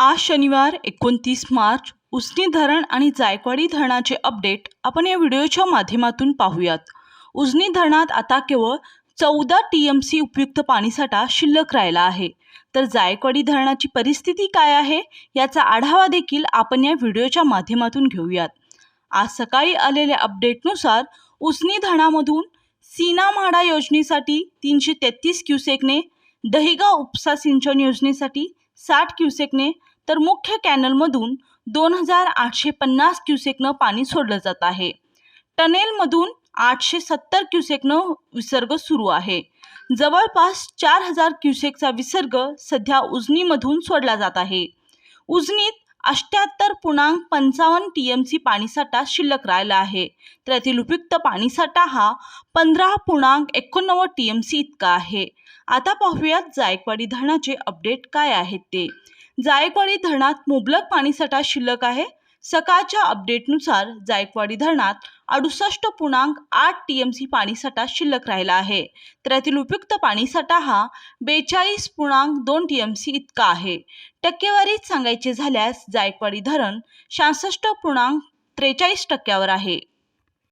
आज शनिवार एकोणतीस मार्च. उसनी धरण आणि जायकवाडी धरणाचे अपडेट आपण या व्हिडिओच्या माध्यमातून पाहूयात. उजनी धरणात आता केवळ चौदा टी एम सी उपयुक्त पाणीसाठा शिल्लक राहिला आहे. तर जायकवाडी धरणाची परिस्थिती काय आहे याचा आढावा देखील आपण या व्हिडिओच्या माध्यमातून घेऊयात. आज सकाळी आलेल्या अपडेटनुसार उसनी धरणामधून सीनामाडा योजनेसाठी तीनशे तेहतीस क्युसेकने दहिगाव उपसा सिंचन योजनेसाठी साठ क्युसेकने तर मुख्य कॅनलमधून दोन हजार आठशे पन्नास क्युसेकनं पाणी सोडलं जात आहे. टनेलमधून आठशे सत्तर क्युसेकनं विसर्ग सुरू आहे. जवळपास चार हजार क्युसेकचा विसर्ग सध्या उजनीमधून सोडला जात आहे. उजनीत अष्ट्याहत्तर पूर्णांक पंचावन्न टी एम सी पाणीसाठा शिल्लक राहिला आहे. तर यातील उपयुक्त पाणीसाठा हा पंधरा पूर्णांक एकोणनव्वद टी एम सी इतका आहे. आता पाहूयात जायकवाडी धरणाचे अपडेट काय आहेत ते. जायकवाडी धरणात मुबलक पाणीसाठा शिल्लक आहे. सकाळच्या अपडेटनुसार जायकवाडी धरणात अडुसष्ट पूर्णांक आठ टी एम सी पाणीसाठा शिल्लक राहिला आहे. तर यातील उपयुक्त पाणीसाठा हा बेचाळीस पूर्णांक दोन टी एम सी इतका आहे. टक्केवारीत सांगायचे झाल्यास जायकवाडी धरण शहासष्ट पूर्णांक त्रेचाळीस टक्क्यावर आहे.